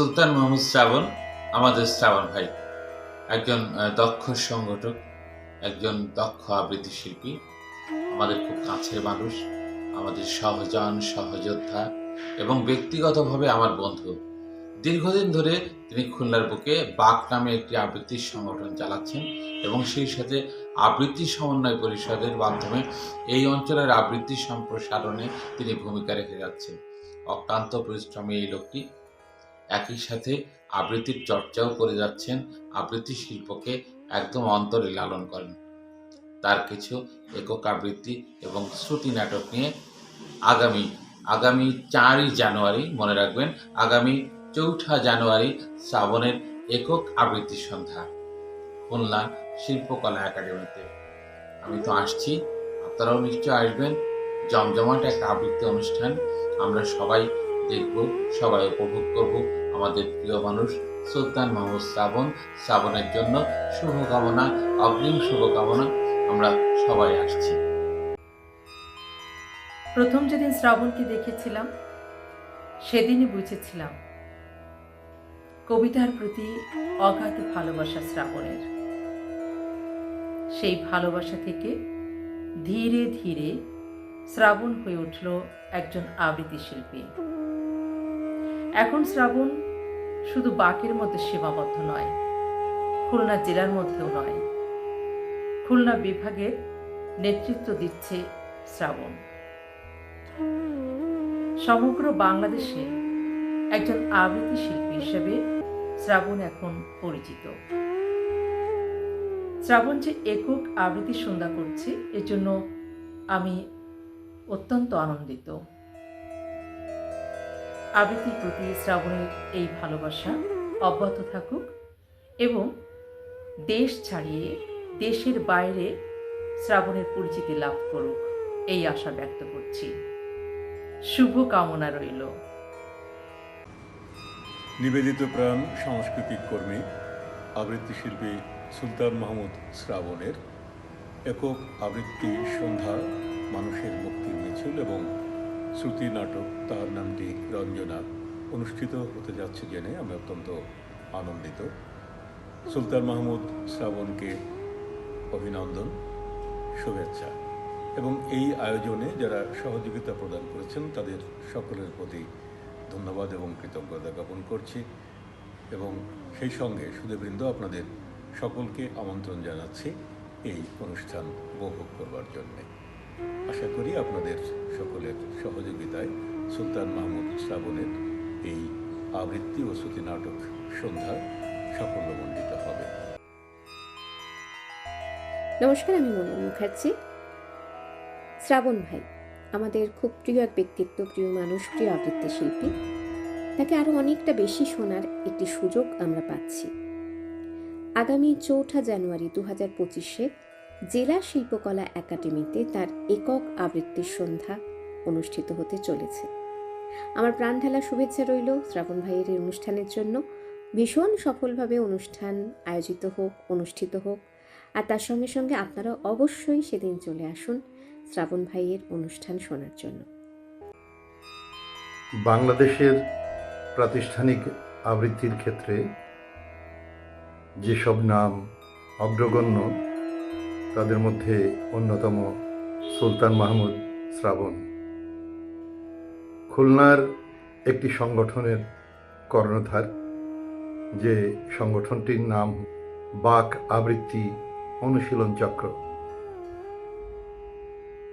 সুলতান মোহাম্মদ শ্রাবণ, আমাদের শ্রাবণ ভাই। একজন দক্ষ সংগঠক, একজন দক্ষ আবৃত্তি শিল্পী, আমাদের খুব কাছের মানুষ, আমাদের সহজন, সহযোদ্ধা এবং ব্যক্তিগতভাবে আমার বন্ধু। দীর্ঘদিন ধরে তিনি খুলনার বুকে বাক নামে একটি আবৃত্তি সংগঠন চালাচ্ছেন এবং সেই সাথে আবৃত্তি সমন্বয় পরিষদের মাধ্যমে এই অঞ্চলের আবৃত্তি সম্প্রসারণে তিনি ভূমিকা রেখে যাচ্ছেন। অক্লান্ত পরিশ্রমী এই লোকটি একই সাথে আবৃত্তির চর্চাও করে যাচ্ছেন আবৃত্তি শিল্পকে একদম অন্তরে লালন করেন। তার কিছু একক আবৃত্তি এবং শ্রুতি নাটক নিয়ে আগামী আগামী চারই জানুয়ারি, মনে রাখবেন, আগামী চৌঠা জানুয়ারি শ্রাবণের একক আবৃত্তি সন্ধ্যা, খুলনা শিল্পকলা একাডেমিতে। আমি তো আসছি, আপনারাও নিশ্চয় আসবেন। জমজমাট একটা আবৃত্তি অনুষ্ঠান, আমরা সবাই দেখব, সবাই উপভোগ করব। আমাদের প্রিয় মানুষ সুলতান মাহমুদ শ্রাবণ, শ্রাবণের জন্য শুভকামনা, অগ্রিম শুভকামনা আমরা সবাই আসছি। প্রথম যেদিন শ্রাবণকে দেখেছিলাম, সেদিনই বুঝেছিলাম কবিতার প্রতি অগাধ ভালোবাসা শ্রাবণের। সেই ভালোবাসা থেকে ধীরে ধীরে শ্রাবণ হয়ে উঠল একজন আবৃত্তি শিল্পী এখন শ্রাবণ শুধু বাকের মধ্যে সীমাবদ্ধ নয়, খুলনা জেলার মধ্যেও নয়। খুলনা বিভাগের নেতৃত্ব দিচ্ছে শ্রাবণ। সমগ্র বাংলাদেশে একজন আবৃত্তি শিল্পী হিসেবে শ্রাবণ এখন পরিচিত। শ্রাবণ যে একক আবৃত্তি সন্ধ্যা করছে, এর জন্য আমি অত্যন্ত আনন্দিত। আবৃত্তির প্রতি শ্রাবণের এই ভালোবাসা অব্যাহত থাকুক এবং দেশ ছাড়িয়ে দেশের বাইরে শ্রাবণের পরিচিতি লাভ করুক, এই আশা ব্যক্ত করছি। শুভ কামনা রইল। নিবেদিত প্রাণ সাংস্কৃতিক কর্মী, আবৃত্তি শিল্পী সুলতান মাহমুদ শ্রাবণের একক আবৃত্তি সন্ধ্যা মানুষের মুক্তি মিছিল এবং শ্রুতি নাটক, তার নামটি রঞ্জনা। অনুষ্ঠিত হতে যাচ্ছে জেনে আমি অত্যন্ত আনন্দিত। সুলতান মাহমুদ শ্রাবণকে অভিনন্দন, শুভেচ্ছা। এবং এই আয়োজনে যারা সহযোগিতা প্রদান করেছেন, তাদের সকলের প্রতি ধন্যবাদ এবং কৃতজ্ঞতা জ্ঞাপন করছি। এবং সেই সঙ্গে সুদেবৃন্দ আপনাদের সকলকে আমন্ত্রণ জানাচ্ছি এই অনুষ্ঠান উপভোগ করবার জন্যে। আশা করি আপনাদের সকলের সহযোগিতায় সুলতান মাহমুদ শ্রাবণের এই আবৃত্তি ও শ্রুতি নাটক সন্ধ্যা সাফল্যমণ্ডিত হবে। নমস্কার, আমি মনন মুখার্জি। শ্রাবণ ভাই, আমাদের খুব প্রিয় এক ব্যক্তিত্ব, প্রিয় মানুষ, প্রিয় আবৃত্তি শিল্পী। তাকে আরও অনেকটা বেশি শোনার একটি সুযোগ আমরা পাচ্ছি। আগামী চৌঠা জানুয়ারি দু হাজার পঁচিশে জেলা শিল্পকলা একাডেমিতে তার একক আবৃত্তির সন্ধ্যা অনুষ্ঠিত হতে চলেছে। আমার প্রাণ ঢালা শুভেচ্ছা রইল শ্রাবণ ভাইয়ের এই অনুষ্ঠানের জন্য। ভীষণ সফলভাবে অনুষ্ঠান আয়োজিত হোক, অনুষ্ঠিত হোক। আর তার সঙ্গে সঙ্গে আপনারা অবশ্যই সেদিন চলে আসুন শ্রাবণ ভাইয়ের অনুষ্ঠান শোনার জন্য। বাংলাদেশের প্রাতিষ্ঠানিক আবৃত্তির ক্ষেত্রে যেসব নাম অগ্রগণ্য তাদের মধ্যে অন্যতম সুলতান মাহমুদ শ্রাবণ। খুলনার একটি সংগঠনের কর্ণধার, যে সংগঠনটির নাম বাক আবৃত্তি অনুশীলন চক্র।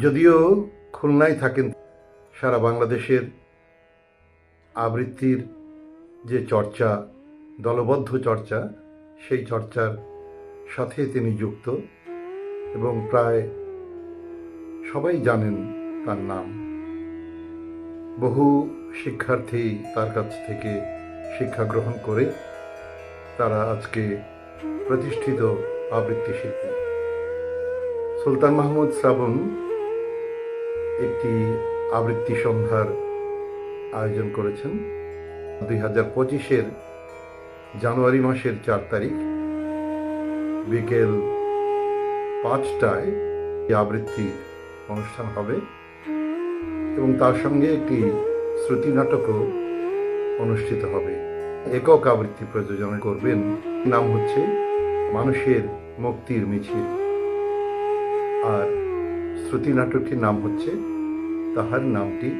যদিও খুলনায় থাকেন, সারা বাংলাদেশের আবৃত্তির যে চর্চা, দলবদ্ধ চর্চা, সেই চর্চার সাথে তিনি যুক্ত। এবং প্রায় সবাই জানেন তার নাম। বহু শিক্ষার্থী তার কাছ থেকে শিক্ষা গ্রহণ করে তারা আজকে প্রতিষ্ঠিত আবৃত্তি শিল্পী। সুলতান মাহমুদ শ্রাবণ একটি আবৃত্তি সন্ধ্যার আয়োজন করেছেন। দুই হাজার পঁচিশের জানুয়ারি মাসের চার তারিখ, বিকেল পাঁচটায় এই আবৃত্তির অনুষ্ঠান হবে এবং তার সঙ্গে একটি শ্রুতি নাটকও অনুষ্ঠিত হবে। একক আবৃত্তি প্রযোজনা করবেন, নাম হচ্ছে মানুষের মুক্তির মিছিল। আর শ্রুতি নাটকটির নাম হচ্ছে তাহার নামটি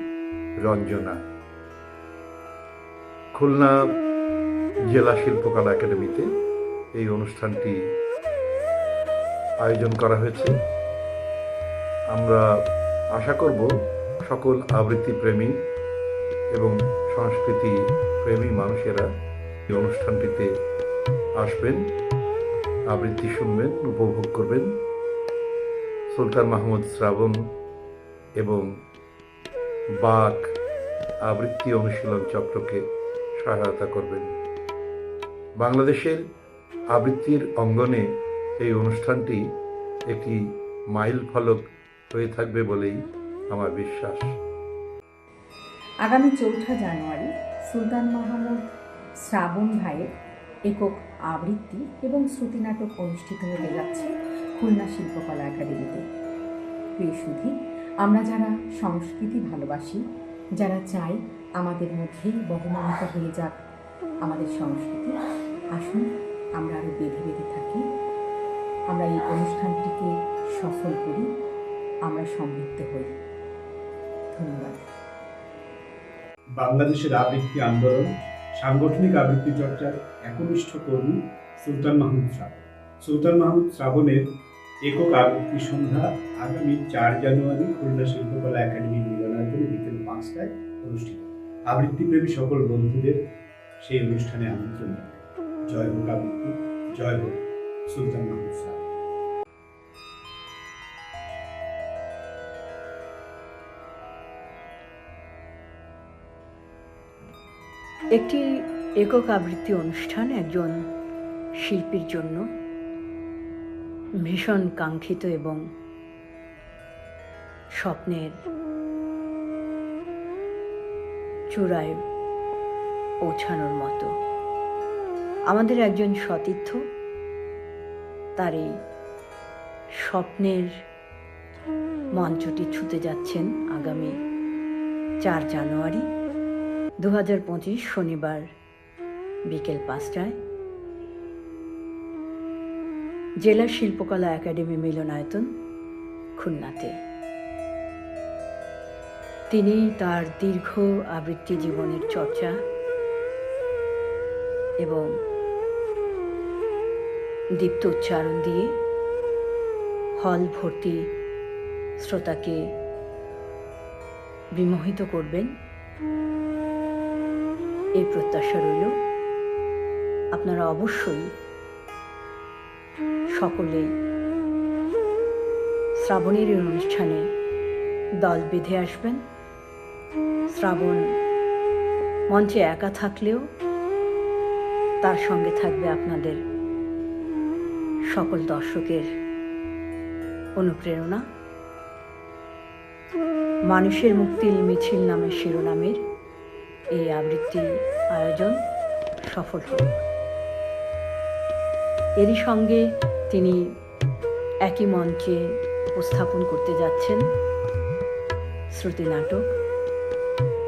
রঞ্জনা। খুলনা জেলা শিল্পকলা একাডেমিতে এই অনুষ্ঠানটি আয়োজন করা হয়েছে। আমরা আশা করব সকল আবৃত্তি প্রেমী এবং সংস্কৃতি প্রেমী মানুষেরা এই অনুষ্ঠানটিতে আসবেন, আবৃত্তি শুনবেন, উপভোগ করবেন। সুলতান মাহমুদ শ্রাবণ এবং বাক আবৃত্তি অনুশীলন চক্রকে সহায়তা করবেন। বাংলাদেশের আবৃত্তির অঙ্গনে এই অনুষ্ঠানটি একটি মাইল ফলক হয়ে থাকবে বলেই আমার বিশ্বাস। আগামী চৌঠা জানুয়ারি সুলতান মাহমুদ শ্রাবণ ভাইয়ের একক আবৃত্তি এবং শ্রুতি নাটক অনুষ্ঠিত হতে যাচ্ছে খুলনা শিল্পকলা একাডেমিতে। প্রিয় সুধী, আমরা যারা সংস্কৃতি ভালোবাসি, যারা চাই আমাদের মধ্যেই বহমানিত হয়ে যাক আমাদের সংস্কৃতি, আসুন আমরা আরও বেঁধে বেঁধে থাকি আমরা এই অনুষ্ঠানটিকে সফল করি, আমরা সমৃদ্ধ হই। ধন্যবাদ। বাংলাদেশের আবৃত্তি আন্দোলন, সাংগঠনিক আবৃত্তি চর্চার একনিষ্ঠ কর্মী সুলতান মাহমুদ শ্রাবণ। সুলতান মাহমুদ শ্রাবণের একক আবৃত্তি সন্ধ্যা আগামী চার জানুয়ারি খুলনা শিল্পকলা একাডেমি মিলনায়তনে বিকেল পাঁচটায় অনুষ্ঠিত আবৃত্তি প্রেমী সকল বন্ধুদের সেই অনুষ্ঠানে আমন্ত্রণ জানাই। জয় হোক আবৃত্তি, জয় হোক সুলতান মাহমুদ শ্রাবণ একটি একক আবৃত্তি অনুষ্ঠান একজন শিল্পীর জন্য ভীষণ কাঙ্ক্ষিত এবং স্বপ্নের চূড়ায় পৌঁছানোর মতো। আমাদের একজন সতীর্থ তার এই স্বপ্নের মঞ্চটি ছুতে যাচ্ছেন আগামী চার জানুয়ারি দু হাজার পঁচিশ শনিবার বিকেল পাঁচটায়। জেলা শিল্পকলা একাডেমি মিলনায়তন, খুলনাতে। তিনি তার দীর্ঘ আবৃত্তি জীবনের চর্চা এবং দীপ্ত উচ্চারণ দিয়ে হল ভর্তি শ্রোতাকে বিমোহিত করবেন। এই প্রত্যাশা রইল। আপনারা অবশ্যই সকলে শ্রাবণের এই অনুষ্ঠানে দল বেঁধে আসবেন। শ্রাবণ মঞ্চে একা থাকলেও তার সঙ্গে থাকবে আপনাদের সকল দর্শকের অনুপ্রেরণা। মানুষের মুক্তির মিছিল নামের শিরোনামের এই আবৃত্তি আয়োজন সফল হোক এরই সঙ্গে তিনি একই মঞ্চে উপস্থাপন করতে যাচ্ছেন শ্রুতি নাটক,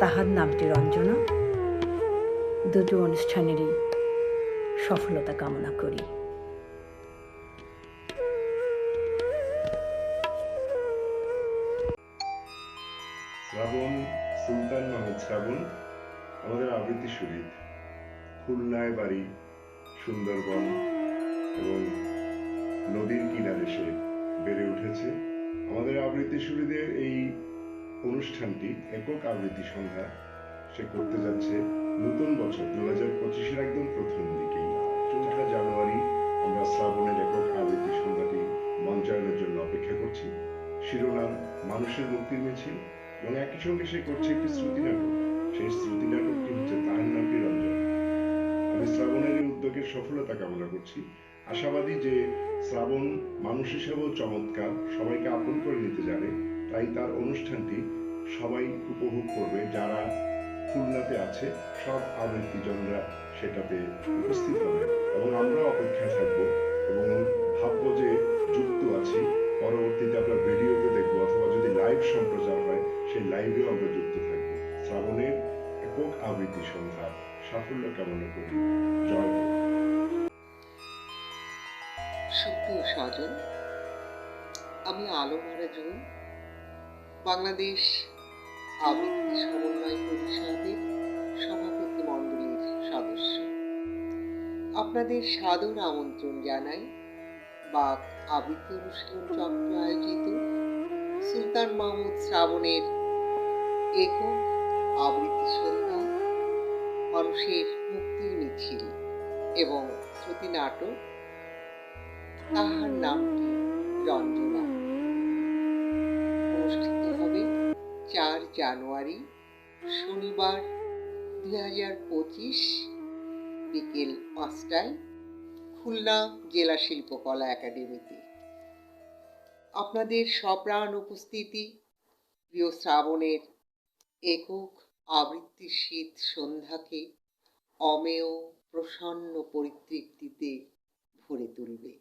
তাহার নামটি রঞ্জনা দুটো অনুষ্ঠানেরই সফলতা কামনা করি। শ্রাবণ সুলতান মাহমুদ শ্রাবণ আমাদের আবৃত্তি শরীর। খুলনায় বাড়ি, সুন্দরবন এবং নদীর কিনারে সে বেড়ে উঠেছে। আমাদের আবৃত্তি সুরীদের এই অনুষ্ঠানটি একক আবৃত্তি সন্ধ্যা সে করতে যাচ্ছে নতুন বছর দু হাজার পঁচিশের একদম প্রথম দিকেই। চৌঠা জানুয়ারি আমরা শ্রাবণের একক আবৃত্তি সন্ধ্যাটি মঞ্চায়নের জন্য অপেক্ষা করছি। শিরোনাম, মানুষের মুক্তির মিছিল এবং একই সঙ্গে সে করছে একটি শ্রুতি নাটক। সেই শ্রুতি নাটকটি হচ্ছে তাহার নামটি রঞ্জন? আমি শ্রাবণের এই উদ্যোগের সফলতা কামনা করছি। আশাবাদী যে শ্রাবণ মানুষ হিসেবেও চমৎকার, সবাইকে আপন করে নিতে জানে তাই তার অনুষ্ঠানটি সবাই উপভোগ করবে, যারা খুলনাতে আছে, সব আবৃত্তিজনরা সেটাতে উপস্থিত হবে। এবং আমরা অপেক্ষায় থাকব এবং ভাববো যে যুক্ত আছি। পরবর্তীতে আমরা ভিডিওতে দেখব অথবা যদি লাইভ সম্প্রচার হয় সেই লাইভেও আমরা যুক্ত থাকব। শ্রাবণের একক আবৃত্তি সন্ধ্যা সাফল্য কামনা করি। জয় সুপ্রিয় স্বজন, আমি আলো মহারাজন বাংলাদেশ আবৃত্তি সমন্বয় পরিষদের সভাপতি মণ্ডলীর সদস্য। আপনাদের সাদর আমন্ত্রণ জানাই বা আবৃত্তি অনুষ্ঠান চক্র আয়োজিত সুলতান মাহমুদ শ্রাবণের একক আবৃত্তি সন্ধ্যা মানুষের মুক্তির মিছিল এবং শ্রুতি নাটক তাহার নামটি রঞ্জনা। অনুষ্ঠিত হবে চার জানুয়ারি, শনিবার দুই হাজার পঁচিশ, বিকেল পাঁচটায় খুলনা জেলা শিল্পকলা একাডেমিতে। আপনাদের সপ্রাণ উপস্থিতি প্রিয় শ্রাবণের একক আবৃত্তি শীত সন্ধ্যাকে অমেয় প্রসন্ন পরিতৃপ্তিতে ভরে তুলবে।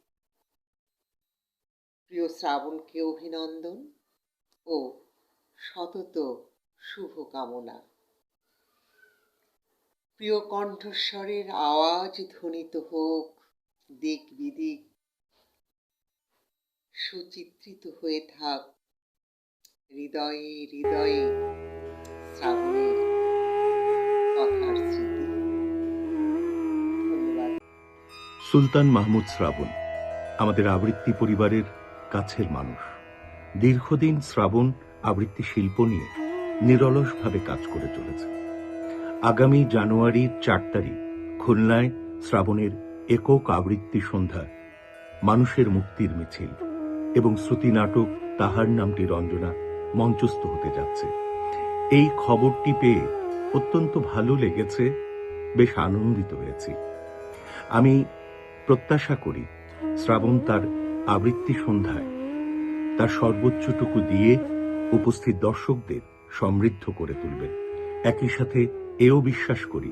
প্রিয় শ্রাবণকে অভিনন্দন ও সতত শুভকামনা। প্রিয় কণ্ঠস্বরের আওয়াজ ধ্বনিত হোক, দিক বিদিক, সুচিত্রিত হয়ে থাক, হৃদয়ে হৃদয়ে শ্রাবণের কথার স্মৃতি সুলতান মাহমুদ শ্রাবণ, আমাদের আবৃত্তি পরিবারের কাছের মানুষ। দীর্ঘদিন শ্রাবণ আবৃত্তি শিল্প নিয়ে নিরলসভাবে কাজ করে চলেছে। আগামী জানুয়ারির চার তারিখ, খুলনায় শ্রাবণের একক আবৃত্তি সন্ধ্যা মানুষের মুক্তির মিছিল এবং শ্রুতি নাটক তাহার নামটি রঞ্জনা মঞ্চস্থ হতে যাচ্ছে। এই খবরটি পেয়ে অত্যন্ত ভালো লেগেছে। বেশ আনন্দিত হয়েছি। আমি প্রত্যাশা করি, শ্রাবণ তার আবৃত্তি সন্ধ্যায় তার সর্বোচ্চটুকু দিয়ে উপস্থিত দর্শকদের সমৃদ্ধ করে তুলবেন। একই সাথে এও বিশ্বাস করি,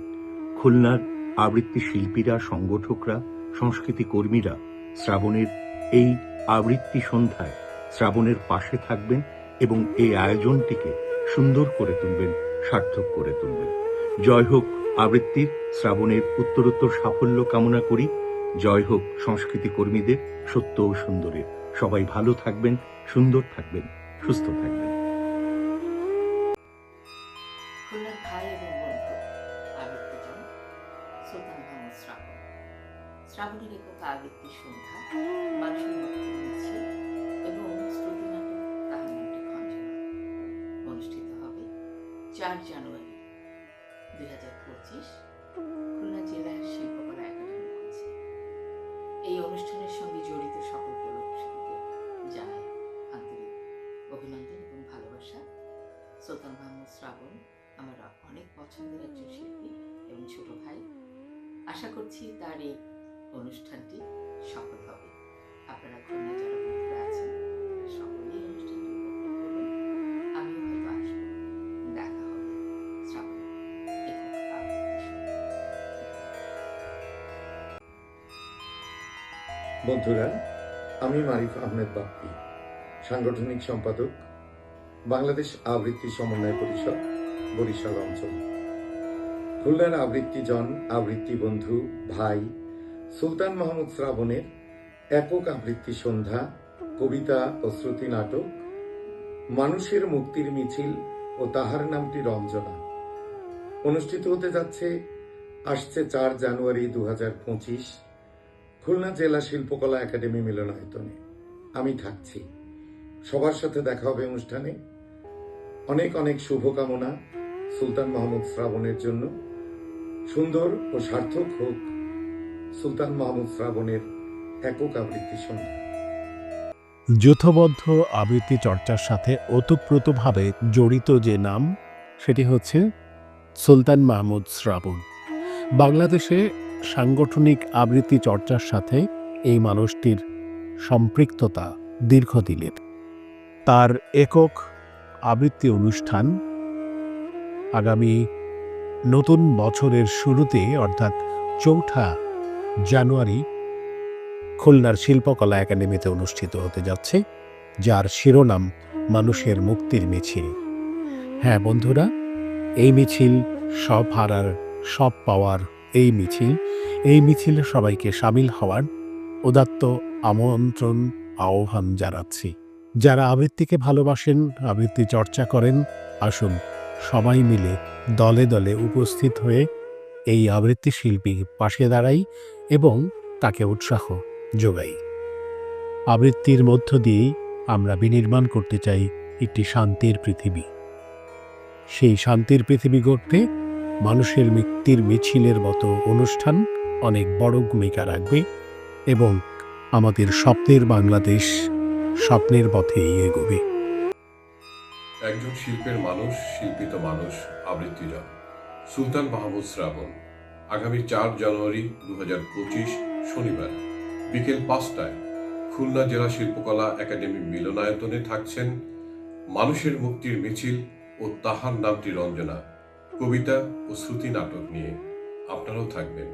খুলনার আবৃত্তি শিল্পীরা, সংগঠকরা, সংস্কৃতি কর্মীরা শ্রাবণের এই আবৃত্তি সন্ধ্যায় শ্রাবণের পাশে থাকবেন এবং এই আয়োজনটিকে সুন্দর করে তুলবেন, সার্থক করে তুলবেন। জয় হোক আবৃত্তির, শ্রাবণের উত্তরোত্তর সাফল্য কামনা করি। জয় হোক সংস্কৃতি কর্মীদের, সত্য ও সুন্দরের। সবাই ভালো থাকবেন, সুন্দর থাকবেন, সুস্থ থাকবেন। পঁচিশ খুলনা জেলার শিল্পকলা একাডেমি মঞ্চে এই অনুষ্ঠানের সঙ্গে জড়িত সকল কলাকুশলীদের জানাই আন্তরিক অভিনন্দন এবং ভালোবাসা। সুলতান মাহমুদ শ্রাবণ আমার অনেক পছন্দের একজন শিল্পী এবং ছোট ভাই। আশা করছি তার এই অনুষ্ঠানটি সফল হবে। আপনারা খুলনা যারা বন্ধুরা, আমি মারিফ আহমেদ বাপ্পি, সাংগঠনিক সম্পাদক, বাংলাদেশ আবৃত্তি সমন্বয় পরিষদ, বরিশাল অঞ্চল। খুলনার আবৃত্তিজন আবৃত্তি বন্ধু ভাই, সুলতান মাহমুদ শ্রাবণের একক আবৃত্তি সন্ধ্যা, কবিতা ও শ্রুতি নাটক, মানুষের মুক্তির মিছিল ও তাহার নামটি রঞ্জনা। অনুষ্ঠিত হতে যাচ্ছে, আসছে চার জানুয়ারি দু হাজার পঁচিশ খুলনা জেলা শিল্পকলা একাডেমি মিলনায়তনে আমি থাকছি। সবার সাথে দেখা হবে অনুষ্ঠানে। অনেক অনেক শুভকামনা সুলতান মাহমুদ শ্রাবণের জন্য। সুন্দর ও সার্থক হোক সুলতান মাহমুদ শ্রাবণের একক আবৃত্তি সন্ধ্যা। যৌথবদ্ধ আবৃত্তি চর্চার সাথে ওতপ্রোতভাবে জড়িত যে নাম, সেটি হচ্ছে সুলতান মাহমুদ শ্রাবণ। বাংলাদেশে সাংগঠনিক আবৃত্তি চর্চার সাথে এই মানুষটির সম্পৃক্ততা দীর্ঘদিনের। তার একক আবৃত্তি অনুষ্ঠান আগামী নতুন বছরের শুরুতে, অর্থাৎ চৌঠা জানুয়ারি, খুলনার শিল্পকলা একাডেমিতে অনুষ্ঠিত হতে যাচ্ছে, যার শিরোনাম মানুষের মুক্তির মিছিল। হ্যাঁ বন্ধুরা, এই মিছিল সব হারার, সব পাওয়ার এই মিছিল, এই মিছিলে সবাইকে সামিল হওয়ার উদাত্ত আমন্ত্রণ, আহ্বান জানাচ্ছি। যারা আবৃত্তিকে ভালোবাসেন, আবৃত্তি চর্চা করেন, আসুন সবাই মিলে দলে দলে উপস্থিত হয়ে এই আবৃত্তি শিল্পীর পাশে দাঁড়াই এবং তাকে উৎসাহ যোগাই। আবৃত্তির মধ্য দিয়েই আমরা বিনির্মাণ করতে চাই একটি শান্তির পৃথিবী। সেই শান্তির পৃথিবী গড়তে মানুষের মৃত্যুর মিছিলের মতো অনুষ্ঠান অনেক বড় ভূমিকা রাখবে এবং আমাদের স্বপ্নের বাংলাদেশ স্বপ্নের পথে এগোবে। একজন শিল্পের মানুষ, শিল্পিত মানুষ আবৃত্তিজন সুলতান মাহমুদ শ্রাবণ, আগামী চার জানুয়ারি দু হাজার পঁচিশ শনিবার, বিকেল পাঁচটায় খুলনা জেলা শিল্পকলা একাডেমি মিলনায়তনে থাকছেন মানুষের মুক্তির মিছিল ও তাহার নামটি রঞ্জনা। কবিতা ও শ্রুতি নাটক নিয়ে আপনারাও থাকবেন।